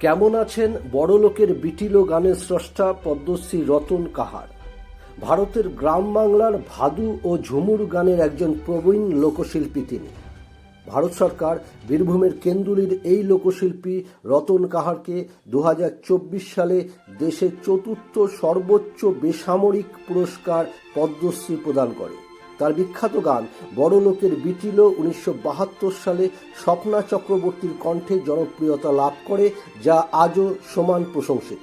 কেমন আছেন বড়লোকের বিটিলো গানের স্রষ্টা পদ্মশ্রী রতন কাহার? ভারতের গ্রাম বাংলার ভাদু ও ঝুমুর গানের একজন প্রবীণ লোকশিল্পী তিনি। ভারত সরকার বীরভূমের কেন্দুলির এই লোকশিল্পী রতন কাহারকে দু হাজার চব্বিশ সালে দেশের চতুর্থ সর্বোচ্চ বেসামরিক পুরস্কার পদ্মশ্রী প্রদান করে। তার বিখ্যাত গান, বড় লোকের বিটিলো উনিশশো বাহাত্তর সালে স্বপ্না চক্রবর্তীর কণ্ঠে জনপ্রিয়তা লাভ করে, যা আজও সমান প্রশংসিত।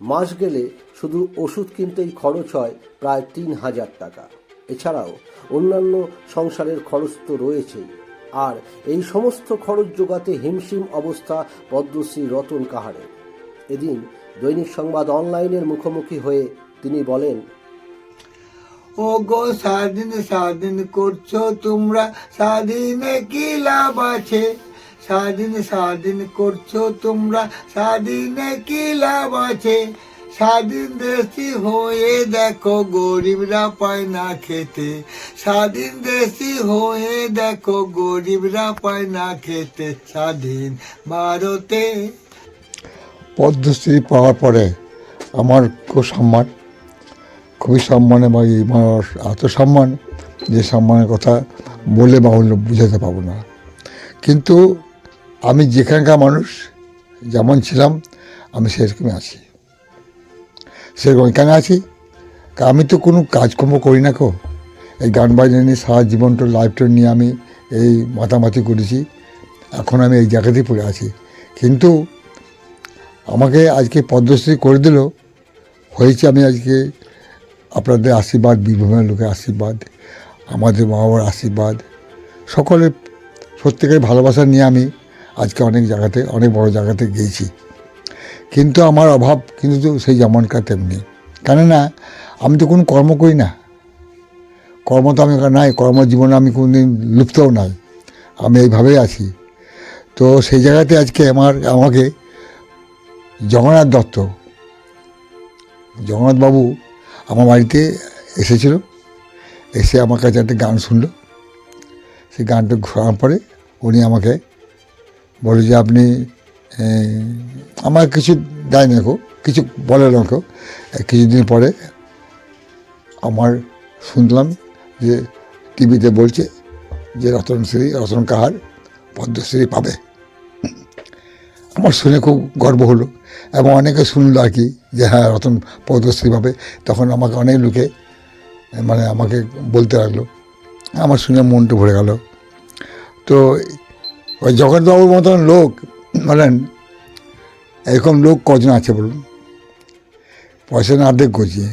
মাস গেলে শুধু ওষুধ কিনতেই খরচ হয় প্রায় তিন হাজার টাকা। এছাড়াও অন্যান্য সংসারের খরচ তো রয়েছেই। আর এই সমস্ত খরচ জোগাতে হিমশিম অবস্থা পদ্মশ্রী রতন কাহারের। এদিন দৈনিক সংবাদ অনলাইনের মুখোমুখি হয়ে তিনি বলেন ও গো স্বাধীন স্বাধীন করছ তোমরা। স্বাধীনে কি লাভ আছে? স্বাধীন স্বাধীন করছ তোমরা। স্বাধীনে কি লাভ আছে? স্বাধীন দেশি হয়ে দেখো, গরিবরা পায় না খেতে। স্বাধীন দেশি হয়ে দেখো, গরিবরা পায় না খেতে। স্বাধীন ভারতে। পদ্মশ্রী পাওয়ার পরে আমার খুব সম্মান। খুবই সম্মানে এবং এই আমার এত সম্মান যে সম্মানের কথা বলে বাহুল্য বুঝাতে পারব না। কিন্তু আমি যেখানকার মানুষ, যেমন ছিলাম, আমি সেরকমই আছি। সেরকম কেন আছি। আমি তো কোনো কাজকর্ম করি না কো। এই গান বাজনা নিয়ে সারা জীবনটা লাইফটা নিয়ে আমি এই মাতামাতি করেছি। এখন আমি এই জায়গাতেই পড়ে আছি। কিন্তু আমাকে আজকে পদ্মশ্রী করে দিল। হয়েছে আমি আজকে আপনাদের আশীর্বাদ বীরভূমের লোকের আশীর্বাদ, আমাদের মা বাবার আশীর্বাদ। সকলের প্রত্যেকের ভালোবাসা নিয়ে আমি আজকে অনেক জায়গাতে, অনেক বড় জায়গাতে গিয়েছি। কিন্তু আমার অভাব কিন্তু সেই যেমনকার তেমনি। কেননা, আমি তো কোনো কর্ম করি না। কর্ম তো আমি নাই, কর্মজীবনে আমি কোনোদিন লুপ্তও নাই। আমি এইভাবেই আছি। তো সেই জায়গাতে আজকে আমার, আমাকে জগন্নাথ দত্ত, জগন্নাথবাবু আমার বাড়িতে এসেছিল। এসে আমার কাছে একটা গান শুনলো। সেই গানটা শোনার পরে উনি আমাকে বলে যে, আপনি আমার কিছু দেয় না কিছু বলে না কো কিছুদিন পরে আমার শুনলাম যে টিভিতে বলছে যে রতনশ্রী রতন কাহার পদ্মশ্রী পাবে। আমার শুনে খুব গর্ব হলো। এবং অনেকে শুনলো আর কি যে হ্যাঁ রতন পদ্মশ্রী পাবে। তখন আমাকে অনেক লোকে মানে আমাকে বলতে লাগল। আমার শুনে মনটা ভরে গেল। তো ওই জগন্নাথবাবুর মতন লোক, বলেন, এরকম লোক কজন আছে বলুন? পয়সা না অর্ধেক করছি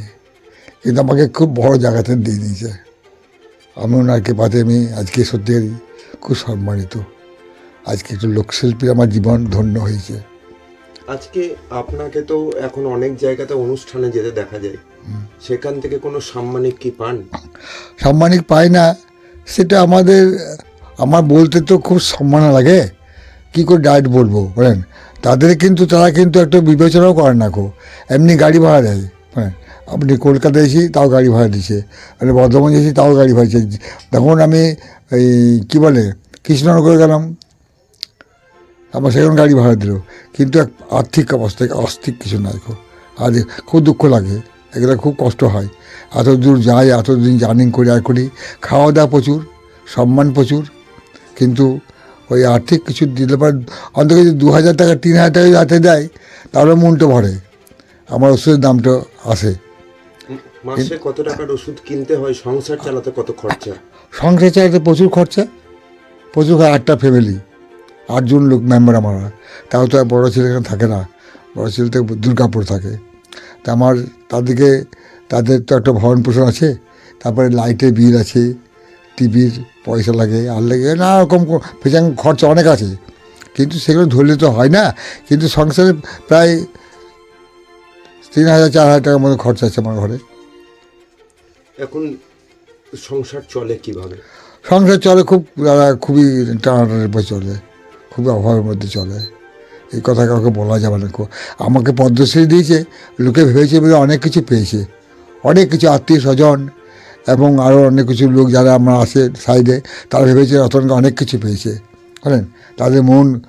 কিন্তু আমাকে খুব বড় জায়গাতে দিয়ে দিয়েছে। আমি ওনাকে পাতে আমি আজকে সত্যি খুব সম্মানিত। আজকে একটু লোকশিল্পী আমার জীবন ধন্য হয়েছে। আজকে আপনাকে তো এখন অনেক জায়গাতে অনুষ্ঠানে যেতে দেখা যায়। সেখান থেকে কোনো সাম্মানিক কি পান? সাম্মানিক পাই না। সেটা আমাদের, আমার বলতে তো খুব সম্মান লাগে। কী করে ডায়েট বলব, বলেন? তাদের কিন্তু, তারা কিন্তু একটা বিবেচনাও করে না কো এমনি গাড়ি ভাড়া দেয় হ্যাঁ আপনি কলকাতায় এসি তাও গাড়ি ভাড়া দিচ্ছে মানে বর্ধমান এসি তাও গাড়ি ভাড়া দিচ্ছে। তখন আমি এই, কী বলে, কৃষ্ণনগর গেলাম আমার সেখানে গাড়ি ভাড়া দিল। কিন্তু এক আর্থিক অবস্থায় অস্থির কিছু নাই খুব। আর খুব দুঃখ লাগে এগুলো খুব কষ্ট হয়। এত দূর যাই এত দিন জার্নিং করি আর করি খাওয়া দাওয়া প্রচুর সম্মান প্রচুর কিন্তু ওই আর্থিক কিছু দিলে পরে অন্তত যদি দু হাজার টাকা তিন হাজার টাকা যদি হাতে দেয় তাহলে মনটা ভরে। আমার ওষুধের দামটা আসে মাসে কত টাকার ওষুধ কিনতে হয় সংসার চালাতে কত খরচা? সংসার চালাতে প্রচুর খরচা প্রচুর আটটা ফ্যামিলি আটজন লোক মেম্বার আমার। তাও তো বড়ো ছেলে এখানে থাকে না। বড়ো ছেলে তো দুর্গাপুর থাকে। তা আমার তাদেরকে তাদের তো একটা ভরণ পোষণ আছে। তারপরে লাইটের বিল আছে টিভির পয়সা লাগে আর লাগে নানা রকম ফেচাং খরচা অনেক আছে। কিন্তু সেগুলো ধরলে তো হয় না। কিন্তু সংসারে প্রায় তিন হাজার চার হাজার টাকার মতো খরচা আছে আমার ঘরে। এখন সংসার চলে কীভাবে? সংসার চলে খুব খুবই টানাটানির উপর চলে খুবই অভাবের মধ্যে চলে। এই কথা কাউকে বলা যাবে না। আমাকে পদ্মশ্রী দিয়েছে, লোকে ভেবেছে বলে অনেক কিছু পেয়েছে। অনেক কিছু আত্মীয় স্বজন এবং আরও অনেক কিছু লোক যারা আমরা আসে সাইডে তারা ভেবেছে রতনকে অনেক কিছু পেয়েছে। বলেন তাদের মন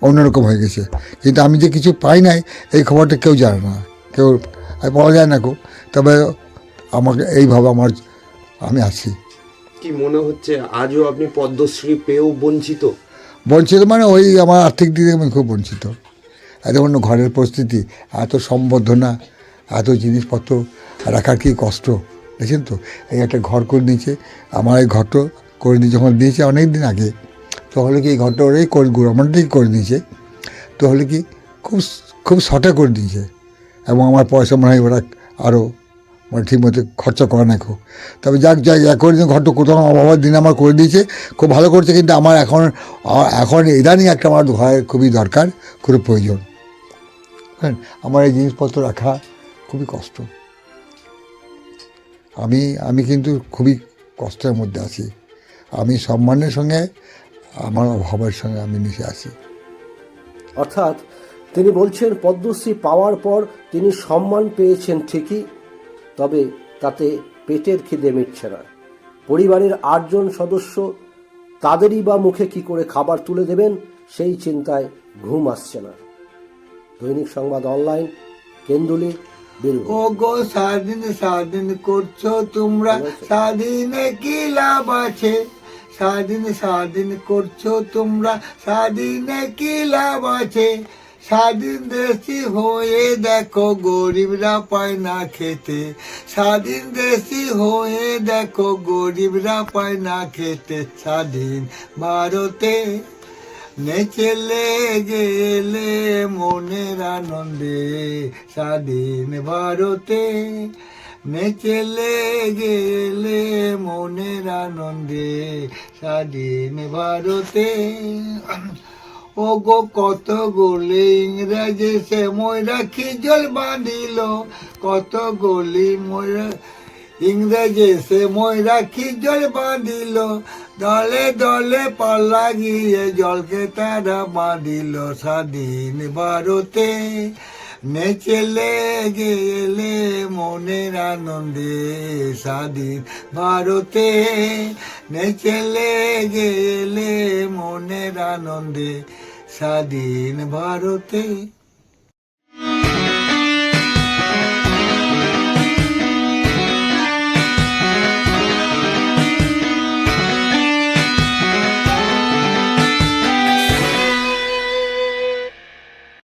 অন্যরকম হয়ে গেছে। কিন্তু আমি যে কিছু পাই নাই, এই খবরটা কেউ জানে না। কেউ বলা যায় না কো। তবে আমাকে এইভাবে আমার, আমি আছি। কি মনে হচ্ছে, আজও আপনি পদ্মশ্রী পেয়েও বঞ্চিত? বঞ্চিত মানে ওই আমার আর্থিক দিক থেকে আমি খুব বঞ্চিত। এত অন্য ঘরের পরিস্থিতি, এত সম্বর্ধনা, এত জিনিসপত্র রাখার কি কষ্ট? দেখছেন তো? এই একটা ঘর করে নিয়েছে, আমার এই ঘরটা করে দিয়ে যখন দিয়েছে অনেক দিন আগে তো হলো কি এই ঘরটা ওরাই করে, গভর্নমেন্টেই করে দিয়েছে তো হলো কি খুব খুব শর্টে করে দিয়েছে। এবং আমার পয়সা মনে হয় ওরা আরও মানে ঠিক মতো খরচা করে না খুব। তবে যাক যাক দিন ঘরটা কোথাও অভাবের দিন আমার করে দিয়েছে। খুব ভালো করছে, কিন্তু আমার এখন এখন ইদানিং একটা আমার ঘরে খুবই দরকার, খুবই প্রয়োজন। হ্যাঁ আমার এই জিনিসপত্র রাখা খুবই কষ্ট। আমি আমি কিন্তু খুবই কষ্টের মধ্যে আছি। আমি সম্মানের সঙ্গে, আমার অভাবের সঙ্গে আমি মিশে আছি। অর্থাৎ তিনি বলছেন, পদ্মশ্রী পাওয়ার পর তিনি সম্মান পেয়েছেন ঠিকই তবে তাতে পেটের খিদে মিটছে না। পরিবারের আটজন সদস্য তাদেরই বা মুখে কি করে খাবার তুলে দেবেন সেই চিন্তায় ঘুম আসছে না। দৈনিক সংবাদ অনলাইন কেন্দুলি ও গো স্বাধীন স্বাধীন করছ তোমরা। স্বাধীনে কি লাভ আছে? স্বাধীন স্বাধীন করছ তোমরা। স্বাধীনে কি লাভ আছে? স্বাধীন দেশি হয়ে দেখো, গরিবরা পায় না খেতে। স্বাধীন দেশি হয়ে দেখো, গরিবরা পায় না খেতে। স্বাধীন ভারতে নেচেলে গেলে মনের আনন্দে। স্বাধীন ভারতে নেচেলে গেলে মনের আনন্দে। স্বাধীন ভারতে ও গো কত গোলে ইংরেজি সে ময়রা খিজল বাঁধিল। কত গলি ময়রা ইংরেজি সে ময়রা খিজল বাঁধিল। দলে দলে পাল্লা গিয়ে জলকে তারা বাঁধিল। স্বাধীন ভারতে নেচেলে গেলে মনের আনন্দে। স্বাধীন ভারতে নেচেলে গেলে মনের আনন্দে। স্বাধীন ভারতে